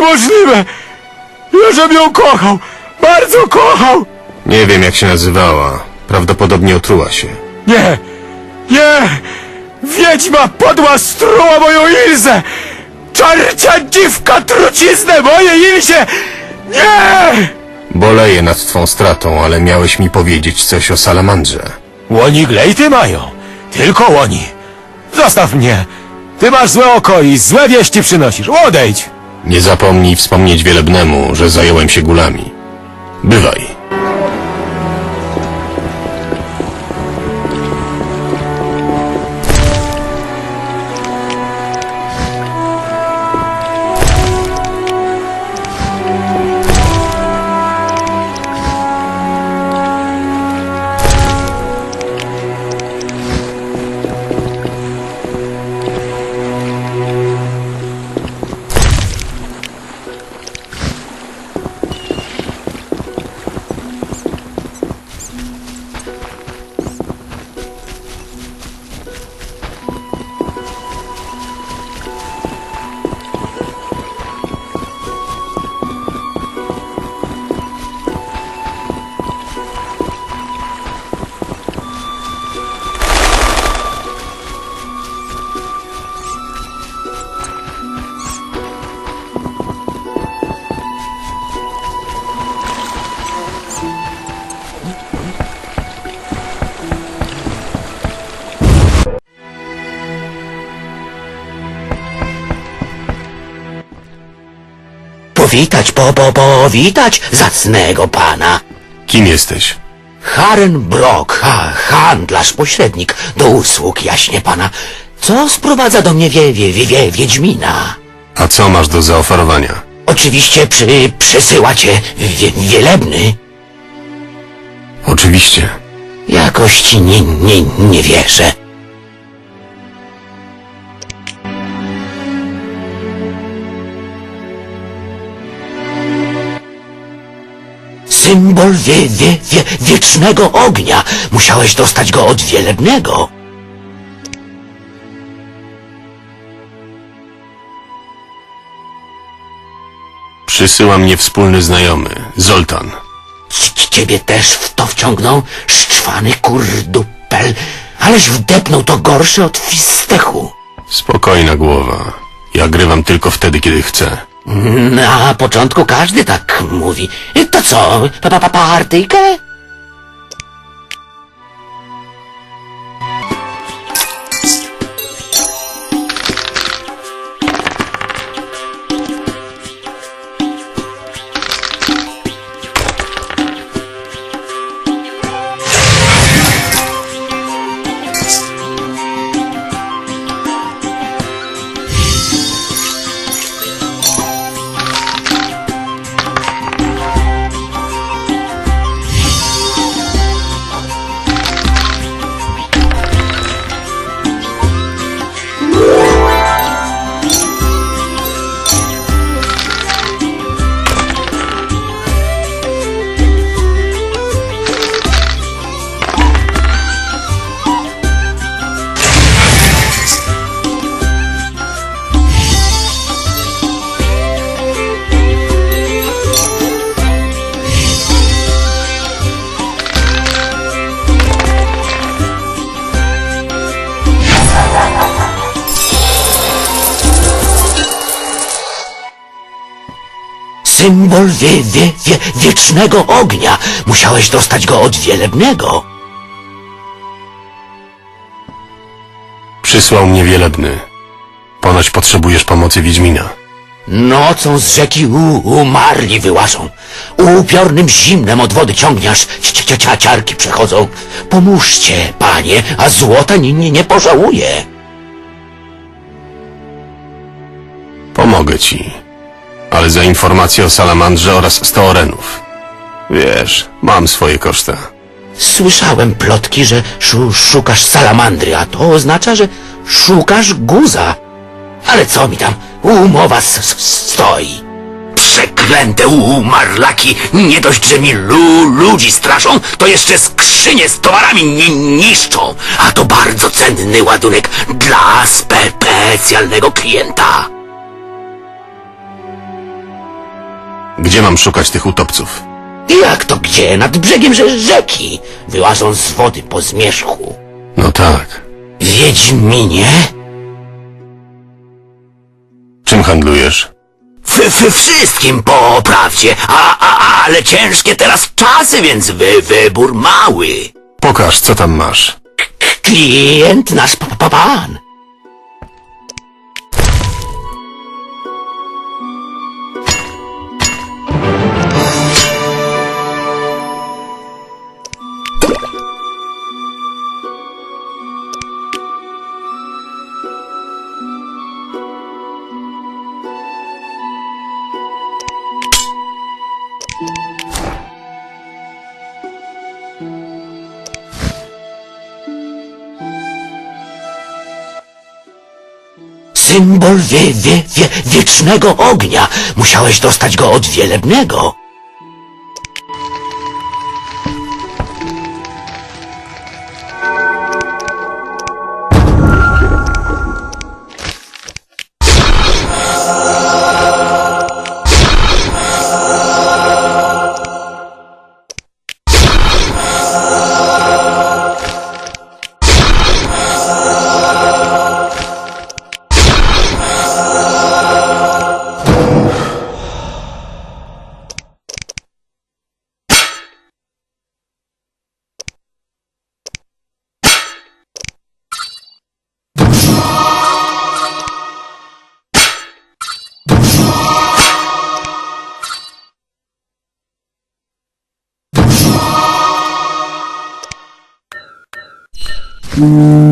Niemożliwe! Ja żem ją kochał! Bardzo kochał! Nie wiem jak się nazywała. Prawdopodobnie otruła się. Nie! Nie! Wiedźma podła struła moją Ilzę! Czarcia dziwka truciznę moje Ilzie! Nie! Boleję nad twą stratą, ale miałeś mi powiedzieć coś o salamandrze. Łoni glejty mają. Tylko łoni. Zostaw mnie. Ty masz złe oko i złe wieści przynosisz. Odejdź! Nie zapomnij wspomnieć wielebnemu, że zająłem się gulami. Bywaj. Powitać, po, po, powitać zacnego pana. Kim jesteś? Haren Brock, ha, handlarz, pośrednik, do usług, jaśnie pana. Co sprowadza do mnie wie, wie, wie, wie, Wiedźmina? A co masz do zaoferowania? Oczywiście przy, przysyła cię wie, wielebny. Oczywiście. Jakoś ci nie, nie, nie wierzę. Symbol wie, wie, wie, wiecznego ognia. Musiałeś dostać go od wielebnego. Przysyła mnie wspólny znajomy, Zoltan. C- Ciebie też w to wciągnął? Szczwany kurdupel. Aleś wdepnął to gorsze od fistechu. Spokojna głowa. Ja grywam tylko wtedy, kiedy chcę. Na początku każdy tak mówi. To co, pa, pa, pa, partyjkę? Symbol wie, wie, wie, wiecznego ognia. Musiałeś dostać go od wielebnego. Przysłał mnie wielebny. Ponoć potrzebujesz pomocy Wiedźmina. Nocą z rzeki u, umarli wyłażą. Upiornym zimnem od wody ciągniasz, ciarki przechodzą. Pomóżcie, panie, a złota nie, nie, nie pożałuje. Pomogę ci. Ale za informację o salamandrze oraz sto orenów. Wiesz, mam swoje koszta. Słyszałem plotki, że szu, szukasz salamandry, a to oznacza, że szukasz guza. Ale co mi tam, umowa stoi. Przeklęte umarlaki, nie dość, że mi lu, ludzi straszą, to jeszcze skrzynie z towarami ni niszczą. A to bardzo cenny ładunek dla spe specjalnego klienta. Gdzie mam szukać tych utopców? Jak to gdzie? Nad brzegiem rze- rzeki. Wyłażą z wody po zmierzchu. No tak. Wiedźminie? Czym handlujesz? W, w wszystkim po prawdzie, a, a, ale ciężkie teraz czasy, więc wy, wybór mały. Pokaż, co tam masz. Klient nasz pa, pa, pan. Symbol wie, wie, wie, wiecznego ognia. Musiałeś dostać go od wielebnego. Mm-hmm.